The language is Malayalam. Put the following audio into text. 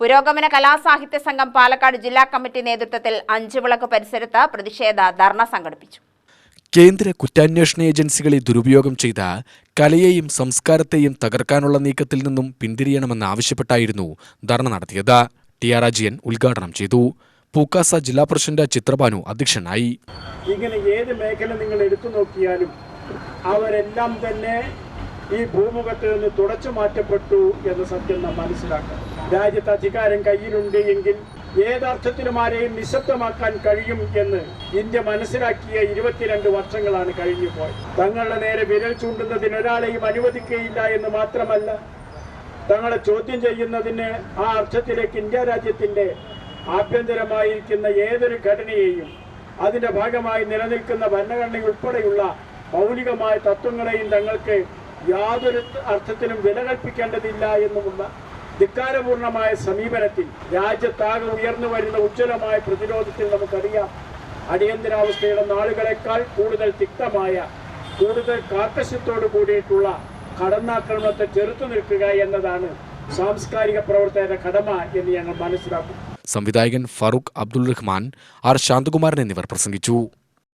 പുരോഗമന കലാസാഹിത്യ സംഘം പാലക്കാട് ജില്ലാ കമ്മിറ്റി നേതൃത്വത്തിൽ അഞ്ചുവിളക്ക് പരിസരത്ത് പ്രതിഷേധ ധർണ സംഘടിപ്പിച്ചു. കേന്ദ്ര കുറ്റാന്വേഷണ ഏജൻസികളെ ദുരുപയോഗം ചെയ്ത കലയെയും സംസ്കാരത്തെയും തകർക്കാനുള്ള നീക്കത്തിൽ നിന്നും പിന്തിരിയണമെന്നാവശ്യപ്പെട്ടായിരുന്നു ധർണ നടത്തിയത്. ടി ആർ അജിയൻ ഉദ്ഘാടനം ചെയ്തു. പൂക്കാസ ജില്ലാ പ്രസിഡന്റ് ചിത്രഭാനു അധ്യക്ഷനായി. ഇങ്ങനെ ഏത് മേഖല നിങ്ങൾ എടുത്തു നോക്കിയാലും അവരെല്ലാം തന്നെ ഈ ഭൂമുഖത്ത് നിന്ന് തുടച്ചു മാറ്റപ്പെട്ടു എന്ന സത്യം നാം മനസ്സിലാക്കണം രാജ്യത്ത് അധികാരം കയ്യിലുണ്ട് എങ്കിൽ ഏതർത്ഥത്തിലും ആരെയും നിശബ്ദമാക്കാൻ കഴിയും എന്ന് ഇന്ത്യ മനസ്സിലാക്കിയ ഇരുപത്തിരണ്ട് വർഷങ്ങളാണ് കഴിഞ്ഞു പോയത്. തങ്ങളുടെ നേരെ വിരൽ ചൂണ്ടുന്നതിന് ഒരാളെയും അനുവദിക്കുകയില്ല എന്ന് മാത്രമല്ല തങ്ങളെ ചോദ്യം ചെയ്യുന്നതിന് ആ അർത്ഥത്തിലേക്ക് ഇന്ത്യ രാജ്യത്തിന്റെ ആഭ്യന്തരമായിരിക്കുന്ന ഏതൊരു ഘടനയെയും അതിന്റെ ഭാഗമായി നിലനിൽക്കുന്ന ഭരണഘടനയുൾപ്പെടെയുള്ള മൗലികമായ തത്വങ്ങളെയും തങ്ങൾക്ക് യാതൊരു അർത്ഥത്തിലും വില കൽപ്പിക്കേണ്ടതില്ല എന്നുമുള്ള ധിക്കാരപൂർണമായ സമീപനത്തിൽ രാജ്യത്താകെ ഉയർന്നു വരുന്ന ഉജ്ജ്വലമായ പ്രതിരോധത്തിൽ നമുക്കറിയാം അടിയന്തരാവസ്ഥയുടെ നാളുകളെക്കാൾ കൂടുതൽ തിക്തമായ കൂടുതൽ കാർക്കശ്യത്തോട് കൂടിയിട്ടുള്ള കടന്നാക്രമണത്തെ ചെറുത്തു നിൽക്കുക എന്നതാണ് സാംസ്കാരിക പ്രവർത്തകരുടെ കടമ എന്ന് ഞങ്ങൾ മനസ്സിലാക്കും സംവിധായകൻ ഫറൂഖ് അബ്ദുൾ റഹ്മാൻ ആർ ശാന്തകുമാരൻ എന്നിവർ പ്രസംഗിച്ചു.